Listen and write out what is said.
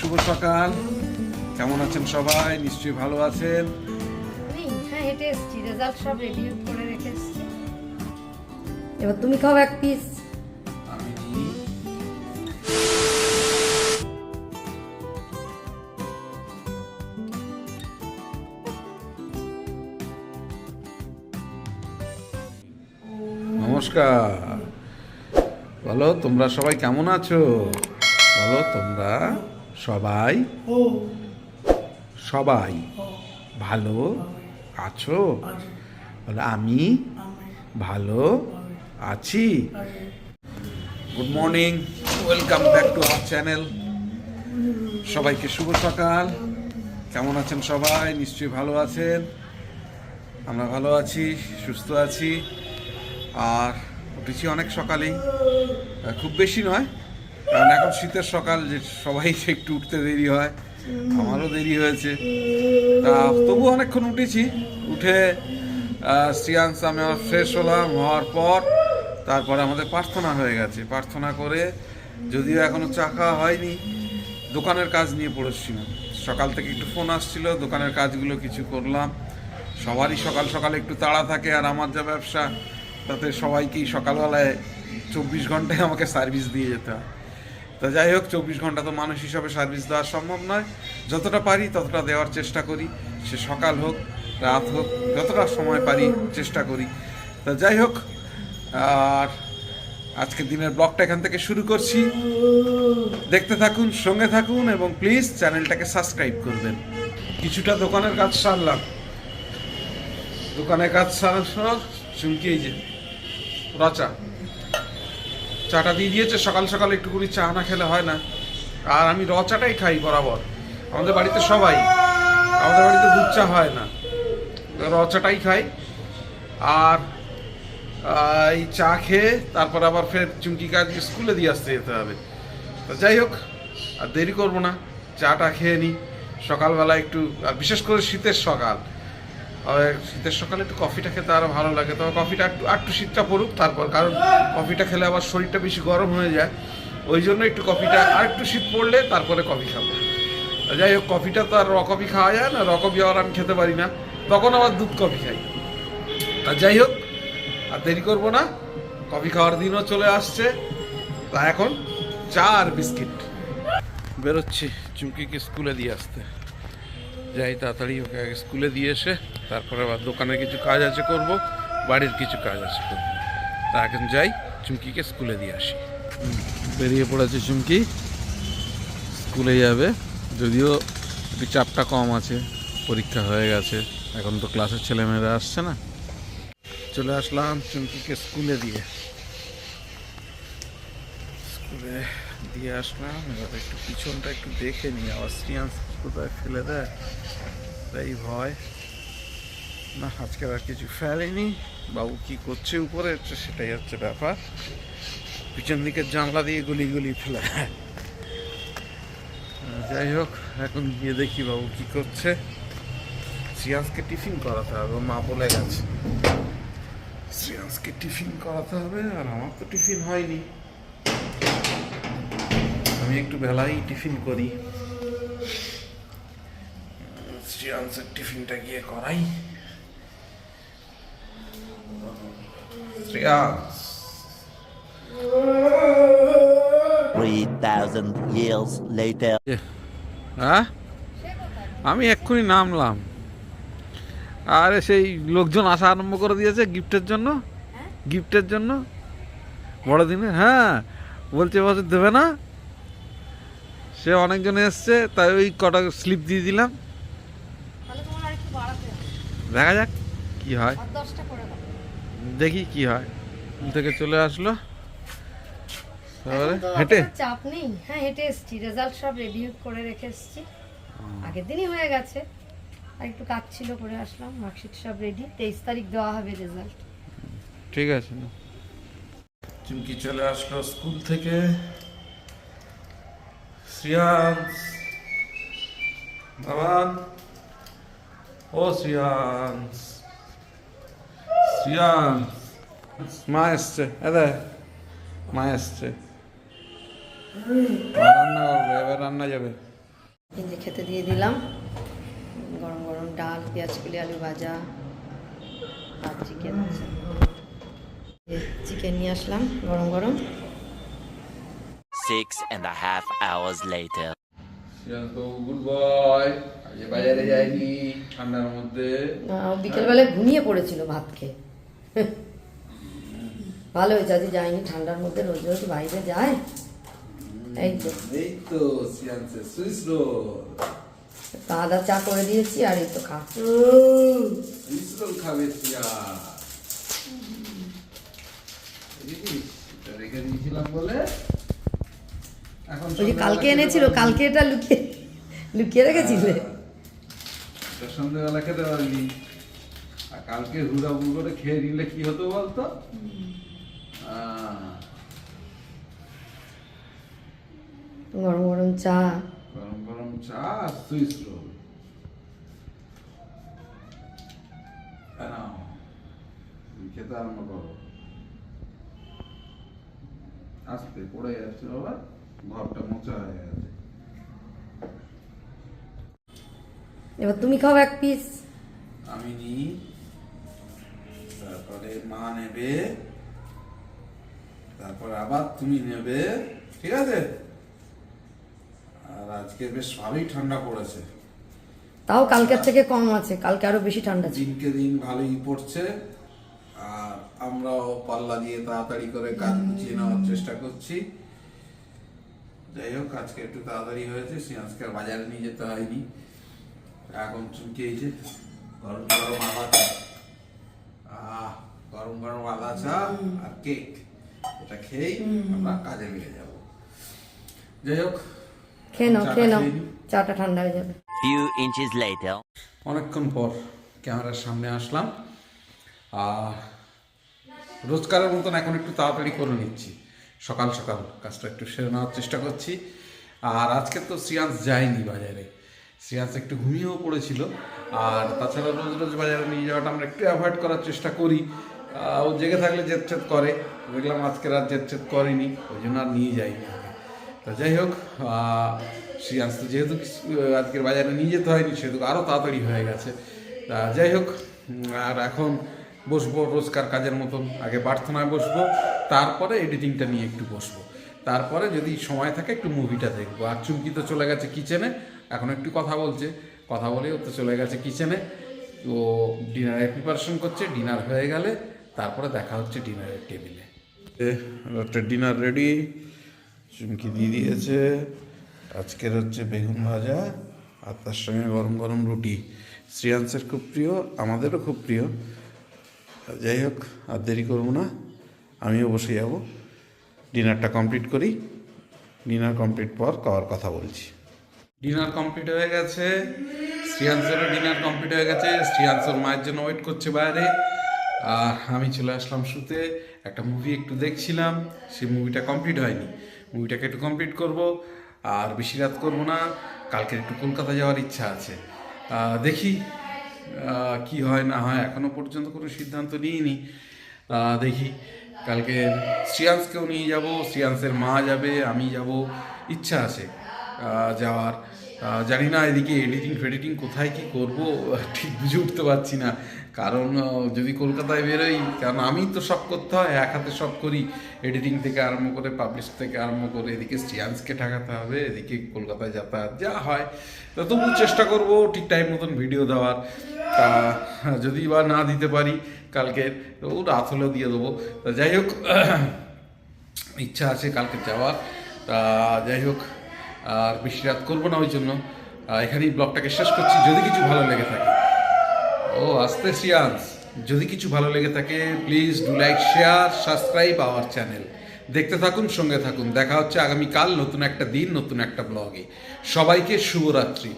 শুভ সকাল। কেমন আছেন সবাই? নিশ্চয়ই ভালো আছেন? হ্যাঁ হেঁটে এসেছি রেজাল্ট সব রেডি করে রেখে এসেছি। এবার তুমি খাও এক পিস নমস্কার। বলো তোমরা সবাই কেমন আছো? বলো তোমরা? সবাই? সবাই। ভালো আছো? বলো আমি ভালো আছি। Good morning welcome back to our channel সবাইকে শুভ সকাল। কেমন আছেন সবাই? নিশ্চয়ই ভালো আছেন। আমরা ভালো আছি সুস্থ আছি। আর উঠেছি অনেক সকালেই। খুব বেশি নয় কারণ এখন শীতের সকাল যে সবাই একটু উঠতে দেরি হয় আমারও দেরি হয়েছে। তা তবু অনেকক্ষণ উঠেছি। উঠে আহ, শ্রিয়াংশ আমি আমার ফ্রেশ হলাম হওয়ার পর তারপরে আমাদের প্রার্থনা হয়ে গেছে। প্রার্থনা করে যদিও এখনও চা হয়নি দোকানের কাজ নিয়ে পড়েছিলাম। সকাল থেকে একটু ফোন আসছিল দোকানের কাজগুলো কিছু করলাম। সবারই সকাল সকাল একটু তাড়া থাকে আর আমার যা ব্যবসা তাতে সবাইকেই সকালবেলায় চব্বিশ ঘন্টায় আমাকে সার্ভিস দিয়ে যেতে হয়। তা যাই হোক, চব্বিশ ঘণ্টা তো মানুষ হিসাবে সার্ভিস দেওয়া সম্ভব নয়। যতটা পারি ততটা দেওয়ার চেষ্টা করি। সে সকাল হোক, রাত হোক, যতটা সময় পারি চেষ্টা করি। তা যাই হোক, আর আজকের দিনের ব্লগটা এখান থেকে শুরু করছি। দেখতে থাকুন, সঙ্গে থাকুন এবং প্লিজ চ্যানেলটাকে সাবস্ক্রাইব করবেন। কিছুটা দোকানের কাজ সারলাম। দোকানের কাজ সারার পর চুমকি এই যে, রচা। চাটা দিয়ে দিয়েছে, সকাল সকাল একটু করে চা না খেলে হয় না। আর আমি র চাটাই খাই বরাবর। আমাদের বাড়িতে সবাই, আমাদের বাড়িতে দুধ চা হয় না। র চাটাই খাই। আর এই চা খেয়ে তারপর আবার ফের চুমকি কাজ স্কুলে দিয়ে আসতে যেতে হবে। তো যাই হোক, আর দেরি করব না। চাটা খেয়ে নিই সকালবেলা একটু, আর বিশেষ করে শীতের সকাল। আর শীতের সকালে একটু কফিটা খেতে আরও ভালো লাগে। তবে কফিটা একটু আর একটু শীতটা পড়ুক তারপর, কারণ কফিটা খেলে আবার শরীরটা বেশি গরম হয়ে যায়। ওই জন্য একটু কফিটা আর একটু শীত পড়লে তারপরে কফি খাব। যাই হোক কফিটা তো আর র কফি খাওয়া যায় না র কফি আবার আমি খেতে পারি না। তখন আবার দুধ কফি খাই। তা যাই হোক, আর দেরি করব না। কফি খাওয়ার দিনও চলে আসছে। তা এখন চা আর বিস্কিট। বেরোচ্ছি চুমকিকে স্কুলে দিয়ে আসতে। যাই তাড়াতাড়ি ওকে আগে স্কুলে দিয়ে এসে তারপরে আবার দোকানে কিছু কাজ আছে করব, বাড়ির কিছু কাজ আছে করব। তা এখন যাই, চুমকিকে স্কুলে দিয়ে আসি। বেরিয়ে পড়েছে চুমকি স্কুলে যাবে। যদিও একটু চাপটা কম আছে, পরীক্ষা হয়ে গেছে, এখন তো ক্লাসের ছেলেমেয়েরা আসছে না। চলে আসলাম চুমকিকে স্কুলে দিয়ে। স্কুলে দিয়ে আসলাম। এবার একটু পিছনটা একটু দেখে নিই। আবার শ্রিয়াংশ কোথায় ফেলে দেয়? তাই ভয়। না আজকে আর কিছু ফেলেনি। বাবু কি করছে উপরে? সেটাই হচ্ছে ব্যাপার। পিছন দিকের জানলা দিয়ে গুলি গুলি ফেলে দেয়। যাই হোক, এখন গিয়ে দেখি বাবু কি করছে। শ্রিয়াংশকে টিফিন করাতে হবে। মা বলে গেছে। শ্রেয়াংসকে টিফিন করাতে হবে, আর আমার তো টিফিন হয়নি। আমি একটু বেলাই টিফিন করি। শ্রেয়াংসের টিফিনটা গিয়ে করাই। Shreyans 3,000 years later. হ্যাঁ? আমি এক্ষুনি নামলাম। আরে সেই লোকজন আসা আরম্ভ করে দিয়েছে গিফটের জন্য? গিফটের জন্য? বড়দিনে হ্যাঁ। বলছে বছর দেবে না? সে অনেকজন এসছে তাই ওই কটা স্লিপ দিয়ে দিলাম। তাহলে তোমার আর একটু বাড়াতে হবে। দেখা যাক কি হয়। দশটা করে দেখি কি হয়। স্কুল থেকে চলে আসলো। হেঁটে। চাপ নেই। হ্যাঁ হেঁটে এসেছি। রেজাল্ট সব রেডি করে রেখে এসেছি। আগের দিনই হয়ে গেছে। আর একটু কাজ ছিল করে আসলাম। মার্কশিট সব রেডি তেইশ তারিখ দেওয়া হবে রেজাল্ট ঠিক আছে। চুমকি চলে আসলো স্কুল থেকে? শ্রিয়াংশ বাবান ও শ্রিয়াংশ শ্রিয়াংশ মা এসছে এদে মা এসছে। রান্না করবে, এবার রান্না যাবে। যে খেতে দিয়ে দিলাম। গরম গরম ডাল, পেঁয়াজ কুলি, আলু ভাজা, আর চিকেন আছে। চিকেন নিয়ে আসলাম গরম গরম। Six and a half hours later. বিকেলবেলায় ঘুমিয়ে পড়েছিল ভাত খেয়ে। ভালো হয়েছে আজ যায়নি ঠান্ডার মধ্যে রোজ রোজ বাইরে যায়। এই তো এই তো আদা চা করে দিয়েছি আর এই তো খা খাবে রেখে দিয়েছিলাম বলে। ওই যে কালকে এনেছিল কালকে এটা লুকিয়ে লুকিয়ে রেখেছিলে? সন্ধ্যেবেলা খেতে পারবি আর কালকে হুড়াহুড় করে খেয়ে নিলে কি হতো বলতো? গরম গরম চা। গরম গরম চা আর সুইস রোল। খেতে আরম্ভ করো। আস্তে পড়ে যাচ্ছে বাবা। ঘরটা মোচা হয়ে গেছে। এবার তুমি খাও এক পিস আমি নিই। তারপরে মা নেবে। তারপর আবার তুমি নেবে। ঠিক আছে? আর আজকে বেশ ভালোই ঠান্ডা পড়েছে। তাও কালকের থেকে কম আছে কালকে আরও বেশি ঠান্ডা ছিল। দিনকে দিন ভালোই পড়ছে। আর আমরাও পাল্লা দিয়ে তাড়াতাড়ি করে কাজ গুছিয়ে নেওয়ার চেষ্টা করছি। যাই হোক আজকে একটু তাড়াতাড়ি হয়েছে সিয়ান্সকে আর বাজারে নিয়ে যেতে হয়নি। এখন চুমকিয়েছে গরম গরম আদা চা। আহ গরম গরম আদা চা আর কেক। এটা খেয়েই আমরা কাজে লেগে যাব। যাই হোক খেয়ে নাও। খেয়ে নাও চাটা ঠান্ডা হয়ে যাবে। Few inches later. অনেকক্ষণ পর ক্যামেরার সামনে আসলাম। আর রোজকারের মতন এখন একটু তাড়াতাড়ি করে নিচ্ছি। সকাল সকাল কাজটা একটু সেরে নেওয়ার চেষ্টা করছি। আর আজকে তো শ্রিয়াংশ যায়নি বাজারে। শ্রিয়াংশ একটু ঘুমিয়েও পড়েছিল। আর তাছাড়া রোজ রোজ বাজারে নিয়ে যাওয়াটা আমরা একটু অ্যাভয়েড করার চেষ্টা করি। ও জেগে থাকলে জেদচেদ করে। দেখলাম আজকে রাত জেদচেদ করেনি, ওই জন্য আর নিয়ে যাইনি তা যাই হোক শ্রিয়াংশ তো যেহেতু আজকের বাজারে নিয়ে যেতে হয়নি, সেহেতু আরও তাড়াতাড়ি হয়ে গেছে। তা যাই হোক আর এখন বসবো রোজকার কাজের মতন। আগে প্রার্থনায় বসবো। তারপরে এডিটিংটা নিয়ে একটু বসবো। তারপরে যদি সময় থাকে একটু মুভিটা দেখব। আর চুমকি তো চলে গেছে কিচেনে এখন একটু কথা বলছে। কথা বলেই ও তো চলে গেছে কিচেনে ও ডিনারের প্রিপারেশন করছে ডিনার হয়ে গেলে তারপরে দেখা হচ্ছে ডিনারের টেবিলে রাত্রের ডিনার রেডি চুমকি দিয়ে দিয়েছে। আজকের হচ্ছে বেগুন ভাজা আর তার সঙ্গে গরম গরম রুটি। শ্রিয়াংসের খুব প্রিয়, আমাদেরও খুব প্রিয়। যাই হোক, আর দেরি করব না। আমিও বসে যাব। ডিনারটা কমপ্লিট করি। ডিনার কমপ্লিট পর খাওয়ার কথা বলছি। ডিনার কমপ্লিট হয়ে গেছে। শ্রিয়াংসেরও ডিনার কমপ্লিট হয়ে গেছে। শ্রিয়াংসের মায়ের জন্য ওয়েট করছে বাইরে। আর আমি চলে আসলাম শুতে। একটা মুভি একটু দেখছিলাম। সেই মুভিটা কমপ্লিট হয়নি। মুভিটাকে একটু কমপ্লিট করব। আর বেশি রাত করব না। কালকে একটু কলকাতা যাওয়ার ইচ্ছা আছে। দেখি কি হয় না হয়। এখনও পর্যন্ত কোনো সিদ্ধান্ত নিইনি। দেখি। কালকে শ্রিয়াংসকেও নিয়ে যাব শ্রিয়াংসের মা যাবে, আমি যাব, ইচ্ছা আছে যাওয়ার। জানি না এদিকে এডিটিং ফেডিটিং কোথায় কি করব, ঠিক বুঝে উঠতে পারছি না। কারণ যদি কলকাতায় বেরোই, কারণ আমি তো সব করতে হয়, এক হাতে সব করি এডিটিং থেকে আরম্ভ করে পাবলিশ থেকে আরম্ভ করে, এদিকে স্টিয়ান্সকে ঠাকাতে হবে, এদিকে কলকাতায় যাতায়াত, যা হয়। তবু চেষ্টা করব, ঠিক টাইম মতন ভিডিও দেওয়ার। তা যদি বা না দিতে পারি কালকে, তো রাত হলেও দিয়ে দেবো। তা যাই হোক, ইচ্ছা আছে কালকে যাওয়ার। তা যাই হোক, আর বেশি রাত করব না ওই জন্য। এখানেই ব্লগটাকে শেষ করছি। যদি কিছু ভালো লেগে থাকে, ও আস্তে সিয়ান্স। যদি কিছু ভালো লেগে থাকে please do like share subscribe our channel দেখতে থাকুন, সঙ্গে থাকুন। দেখা হচ্ছে আগামীকাল নতুন একটা দিন, নতুন একটা ব্লগে সবাইকে শুভরাত্রি।